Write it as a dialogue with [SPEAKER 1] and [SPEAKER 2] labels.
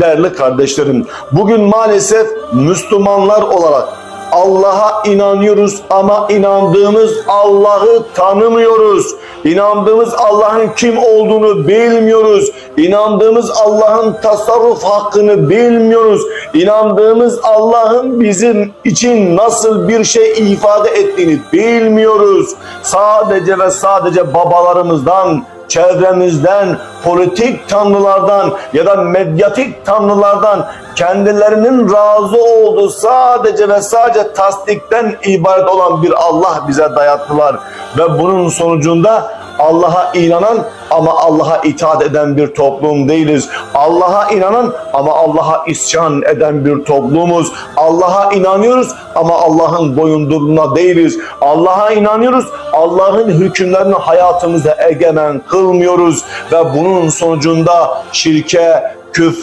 [SPEAKER 1] Değerli kardeşlerim, bugün maalesef Müslümanlar olarak Allah'a inanıyoruz ama inandığımız Allah'ı tanımıyoruz. İnandığımız Allah'ın kim olduğunu bilmiyoruz. İnandığımız Allah'ın tasarruf hakkını bilmiyoruz. İnandığımız Allah'ın bizim için nasıl bir şey ifade ettiğini bilmiyoruz. Sadece ve sadece babalarımızdan, çevremizden, politik tanrılardan ya da medyatik tanrılardan kendilerinin razı olduğu sadece ve sadece tasdikten ibaret olan bir Allah bize dayattılar. Ve bunun sonucunda Allah'a inanan ama Allah'a itaat eden bir toplum değiliz. Allah'a inanan ama Allah'a isyan eden bir toplumuz. Allah'a inanıyoruz ama Allah'ın boyundurluğuna değiliz. Allah'a inanıyoruz, Allah'ın hükümlerini hayatımıza egemen kılmıyoruz ve bunun sonucunda şirke, küfre,